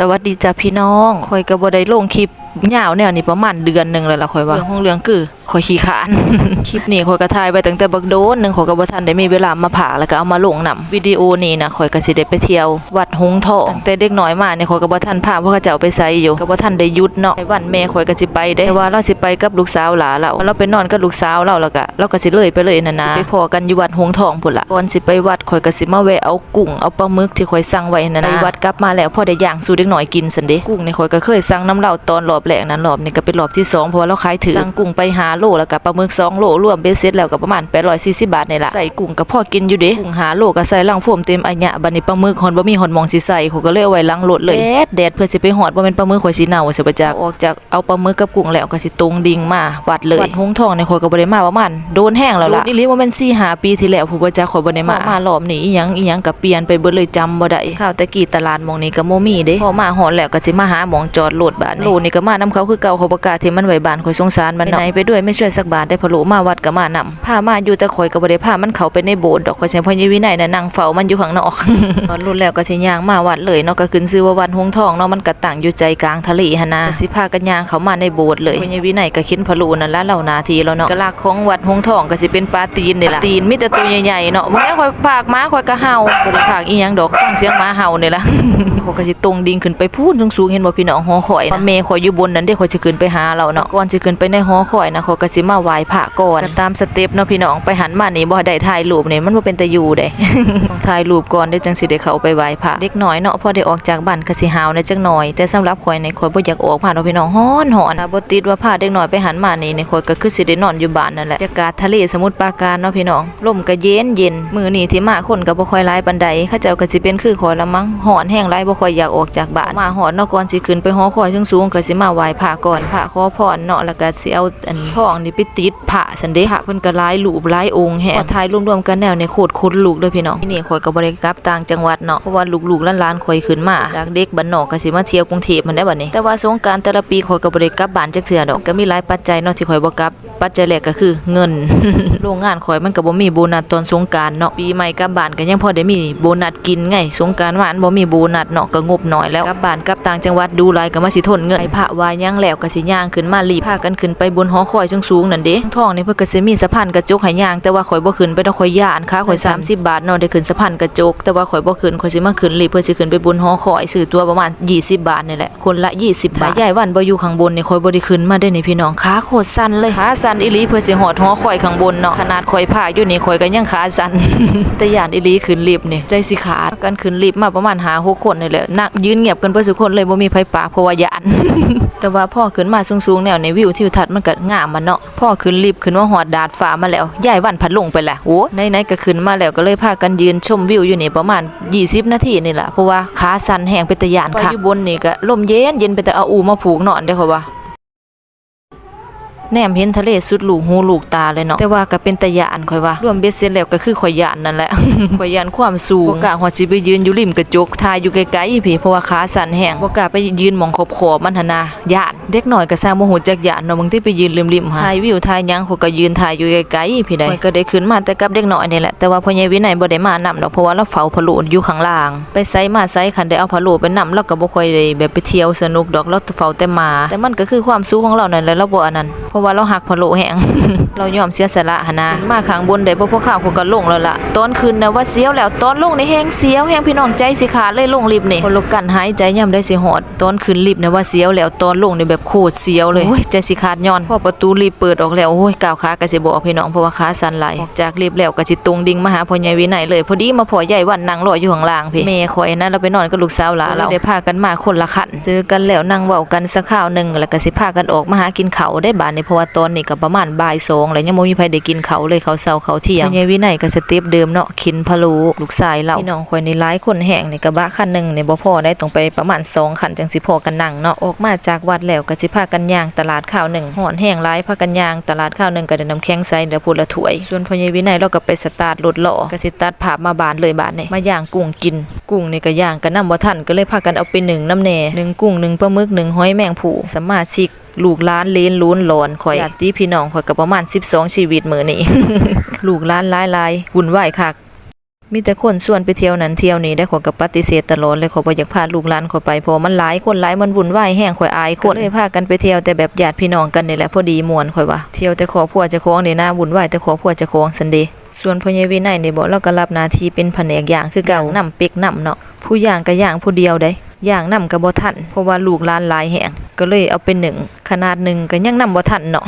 สวัสดีจ้าพี่น้องคอยก็บ่ได้ลงคลิป ยาวแนวนี้ประมาณเดือนหนึงแล้วล่ะข่อยว่าเรื่องของเรื่องคือข่อยขี้ขาน คลิปนี้ข่อยก็ถ่ายไว้ตั้งแต่บักโดนหนึงข่อยก็บ่ทันได้มีเวลามาผากแล้วก็เอามาลงนํวิดีโอนี้นะข่อยก็สิได้ไปเที่ยว วัดหงส์ทองตั้งแต่เด็กน้อยมาเนี่ยข่อยก็บ่ทันพาเพราะเขาเจ้าไปไสอยู่ก็บ่ทันได้หยุดเนาะไอ้วันแม่ข่อยก็สิไปได้แต่ว่าเราสิไปกับลูกสาวหลาเราเราไปนอนกับลูกสาวเราแล้วก็เราก็สิเลยไปเลยนั่นนะไปพอกันอยู่วัดหงส์ทองพุ่นล่ะก่อนสิไปวัดข่อยก็สิมาแวะเอากุ้งเอาปลาหมึกที่ข่อยสั่งไว้นั่นนะไปวัดกลับมาแล้วพอได้ย่างสู่เด็กน้อยกินซั่นเด้กุ้งนี่ข่อยก็เคยสั่งน้ำเหล้าตอนรอบแรกนั้นรอบนี้ก็เป็นรอบที่สองเพราะว่าเราขายถือสั่งกุ้งไปหาโลแล้วก็ปลาหมึกสองโลรวมเบ็ดเสร็จแล้วก็ประมาณ840บาทนี่ล่ะใส่กุ้งก็พอกินอยู่เด้กุ้งหาโลก็ใส่ลังโฟมเต็มอัญญะบัดนี้ปลาหมึกฮอนบ่มีฮอนมองสิใส่ข่อยก็เลยเอาไว้ลังรถเลยแดดแดดเพื่อสิไปฮอดบ่แม่นปลาหมึกข่อยสิเน่าสิบ่จักออกจากเอาปลาหมึกกับกุ้งแล้วก็สิตรงดิ่งมาวัดเลยวัดหงส์ทองนี่ข่อยก็บ่ได้มาประมาณโดนแห้งแล้วล่ะนี่ลิว่ามัน4 5ปีที่แล้วผู้บ่จักข่อยบ่ได้มามารอบนี้อีหยังอีหยังก็เปลี่ยนไปเบิดเลยจำบ่ได้ข้าวตะกี้ตลาดหมองนี้ก็บ่มีเด้พอมาฮอดแล้วก็สิมาหาหมองจอดรถบาดนี้โลนี่ก็มานํเขาคือเก่าเขาบ่กล้าที่มันไหวบานข่อยสงสารมันเนาะไหนไปด้วยไม่ช่วยสักบาทได้พะโลมาวัดก็มานํพามาอยู่แต่ข่อยก็บ่ได้ามันเขาไปในโบสถ์ดอกข่อยใช้พ่อใหญ่วินัยน่ะนั่งเฝ้ามันอยู่ข้างนอกตอนรุ่นแล้วก็สิย่างมาวัดเลยเนาะก็ขึ้นชื่อว่าวัดหงส์ทองเนาะมันก็ตั้งอยู่ใจกลางทะเลหั่นนะสิพากันย่างเขามาในโบสถ์เลยพ่อใหญ่วินัยก็คิดพะโลนั่นละเหล่านาทีแล้วเนาะกลักของวัดหงส์ทองก็สิเป็นปลาตีนนี่ล่ะตีนมีแต่ตัวใหญ่ๆเนาะมื้อนี้ข่อยพากม้าข่อยก็เห่าบ่ได้พากอีหยังดอกฟังเสียงหมาเห่านี่ล่ะข่อยก็สิตรงดิ่งขึ้นไปพูนสูงๆเห็นบ่พี่น้องหอข่อยนะแม่ข่อยอยู่บนนั้นเด้ข่อยสิขึ้นไปหาเราเนาะก่อนสิขึ้นไปในหอข่อยนะข่อยก็สิมาไหว้พระก่อนตามสเต็ปเนาะพี่น้องไปหันมานี่บ่ได้ถ่ายรูปนี่มันบ่เป็นตาอยู่เด้ต้องถ่ายรูปก่อนได้จังสิได้เข้าไปไหว้พระเด็กน้อยเนาะพอได้ออกจากบ้านก็สิหาวในจักหน่อย แต่สำหรับข่อยในข่อยบ่อยากออกผ่านเนาะพี่น้องฮ้อนหอนบ่ติดว่าพาเด็กน้อยไปหันมานี่นี่ข่อยก็คือสิได้นอนอยู่บ้านนั่นแหละบรรยากาทะเลสมุทรปราการเนาะพี่น้องลมก็เย็นเย็นมื้อนี้ที่มาคนก็บ่ค่อยหลายปานใดเขาเจ้าก็สิเป็นคือข่อยละมั้งหอนแห้งหลายบ่ค่อยอยากออกจากบ้านมาหอนเนาะก่อนสิขึ้นไปหอคอยสูงๆก็สิมาไหว้พระก่อนพระขอพรเนาะแล้วก็สิเอาอันทองนี่ไปติดพระซั่นเด้พระเพิ่นก็หลายรูปหลายองค์แฮะพอถ่ายรวมๆกันแนวในโคตรคุ้นลูกเด้อพี่น้องที่นี่ข่อยก็บ่ได้กลับต่างจังหวัดเนาะเพราะว่าลูกๆหลานๆข่อยขึ้นมาจากเด็กบ้านนอกก็สิมาเที่ยวกรุงเทพมันได้บัดนี้แต่ว่าสงกานต์แต่ละปีข่อยก็บ่ได้กลับบ้านจักเทื่อดอกก็มีหลายปัจจัยเนาะที่ข่อยบ่กลับปัจจัยแรกก็คือเงินโรงงานข่อยมันก็บ่มีโบนัสตอนสงกานต์เนาะปีใหม่กลับบ้านก็ยังพอได้มีโบนัสกินไงสงกานต์ว่าอันบ่มีโบนัสเนาะก็งบน้อยแล้วกลับบ้านกลับต่างจังหวัดดูหลายก็มาสิทนเงินไปพระวายังแล้วก็สิย่างขึ้นมารีบพากันขึ้นไปบนหอคอยสูงๆนั่นเด้ท้องนี่เพิ่นก็สิมีสะพานกระจกให้ย่าง แต่ว่าข่อยบ่ขึ้นไปดอกข่อยย่านค่าข่อย 30 บาทเนาะได้ขึ้นสะพานกระจก แต่ว่าข่อยบ่ขึ้นข่อยสิมาขึ้นรีบเพื่อสิขึ้นไปบนหอคอยซื้อตัวประมาณ 20 บาทนี่แหละคนละ 20 บาทยายวันบ่อยู่ข้างบนนี่ข่อยบ่ได้ขึ้นมาได้นี่พี่น้องขาโคตรสั่นเลยขาสั่นอีหลีเพื่อสิฮอดหอคอยข้างบนเนาะขนาดข่อยพาอยู่นี่ข่อยก็ยังขาสั่นแต่ย่านอีหลีขึ้นลิฟต์นี่ใจสิขาดกันขึ้นลิฟต์มาประมาณ5 6คนนี่แหละนั่งยืนเงียบกันเบิดทุคนเลยบ่มีไผปากเพราะว่าย่านแต่ว่าพ่อขึ้นมาสูงๆแนวในวิวทิวทัศน์มันก็งามมันเนาะพ่อขึ้นรีบขึ้นว่าหอดดาดฟ้ามาแล้วยายวันพัดลงไปแหละโอ้ไหนๆก็ขึ้นมาแล้วก็เลยพากันยืนชมวิวอยู่นี่ประมาณ 20 นาทีนี่แหละเพราะว่าขาสั่นแห้งเปตะยานค่ะอยู่บนนี่ก็ลมเย็นเย็นไปแต่เอาอูมาผูกนอนได้ค่ะว่า แนมเห็นทะเลสุดลูกหูลูกตาเลยเนาะแต่ว่าก็เป็นตะยานข่อยว่ารวมเบ็ดเสร็จแล้วก็คือข่อยยานนั่นแหละ ข่อยยานความสูงบ่กล้าฮอดสิไปยืนอยู่ริมกระจกถ่ายอยู่ไกลๆพี่เพราะว่าขาสั่นแห้งบ่กล้าไปยืนมองขอบๆมันหันนะยานเด็กหน้อยก็สร้างบ่ฮู้จักยานเนาะบางที่ไปยืนริมๆหาถ่ายวิวถ่ายหยังข่อยก็ยืนถ่ายอยู่ไกลๆพี่ได้ข่อยก็ได้ขึ้นมาแต่กับเด็กหน้อยนี่แหละแต่ว่าพ่อใหญ่วินัยบ่ได้มานํดอกเพราะว่าเราเฝ้าพะโลอยู่ข้างล่าง ไปไสมาไสคันได้เอาพะโลไปนํเราก็บ่ค่อยได้แบบไปเที่ยวสนุกดอกเราเฝ้าแต่มา แต่มันก็คือความสูงของเรานั่นแหละเราบ่อันนั้นเพราะว่าเราหักพะโลแหงเรายอมเสียสละหนนะมาข้างบนได้บ่พอข้าวเขาก็ลงแล้วล่ะตอนขึ้นนะว่าเสียวแล้วตอนลงในแฮงเสียวแฮงพี่น้องใจสิขาดเลยลงลิฟต์นี่คนลกันหายใจย่ำได้สิหอดตอนขึ้นลิฟต์นะว่าเสียวแล้วตอนลงนี่แบบโคตรเสียวเลยโอ้ยใจสิขาดย้อนพอประตูลิฟต์เปิดออกแล้วโอ้ยก้าวขาก็สิบ่ออกพี่น้องเพราะว่าขาสั่นไหลออกจากลิฟต์แล้วก็สิตรงดิ่งมาหาพ่อใหญ่วินัยเลยพอดีมาพ่อใหญ่วันนั่งรออยู่ข้างล่างพี่แม่ข่อยนะเราไปนอนกับลูกสาวหลานเราได้พากันมาคนละคันเจอกันแล้วนั่งเว้ากันสักคราวหนึงแล้วก็สิพากันออกมาหากินข้าวได้บาดนี้เพราะว่าตอนนี้ก็ประมาณบ่ายสองแล้วยังบ่มีไผได้กินข้าวเลยเขาวเช้าเขาวเที่ยงพ่อใหญ่วินัยก็สเต็ปเดิมเนาะขินพะโล้ลูกชายเราพี่น้องข่อยนี่หลายคนแห้งนี่กระบะคันหนึงนี่บ่พอได้ต้องไปประมาณสองคันจังสิพอกันนั่งเนาะออกมาจากวัดแล้วก็สิพากันย่างตลาดข้าวหนึ่งหอนแห้งหลายพากันย่างตลาดข้าวหนึ่งก็ได้น้ำแข็งใส่เดี๋ยวพูดละถ้วย ส่วนพ่อใหญ่วินัยเราก็ไปสตาร์ทรถล้อก็สิตัดภาพมาบานเลยบานนี่มาย่างกุ้งกิน กุ้งนี่ก็ย่างกันนำบ่ทันก็เลยพากันเอาไปหนึ่งน้ำแหน่หนึ่งกุ้งหนึ่งปลาหมึกหนึ่งหอยแมงผู้สมาชิกลูกหล้านเลนล้นหลอนข่อยญาติพี่น้องข่อยก็ประมาณ 12 ชีวิตมื้อนี้ลูกหล้านหลายๆวุ่นวายคักมีแต่คนชวนไปเที่ยวนั้นเที่ยวนี้ได้ขอยก็ปฏิเสธตลอดเลยขอยบ่อยากพาลูกหลานขอยไปเพราะว่ามันหลายคนหลายมันวุ่นวายแฮงขอยอายคนเลยพากันไปเที่ยวแต่แบบญาติพี่น้องกันนี่แหละพอดีม่วนขอยว่าเที่ยวแต่ครอบครัวเจ้าของนี่นะวุ่นวายแต่ครอบครัวเจ้าของซั่นเดส่วนพ่อใหญ่วินัยนี่บ่เราก็รับหน้าที่เป็นแผนกย่างคือเก่านำเป็กนำเนาะผู้ย่างก็ย่างผู้เดียวได้ อย่างนำก็บ่ทันเพราะว่าลูกหลานหลายแหงก็เลยเอาเป็นหนึ่งขนาดหนึ่งก็ยังนำบ่ทันเนาะ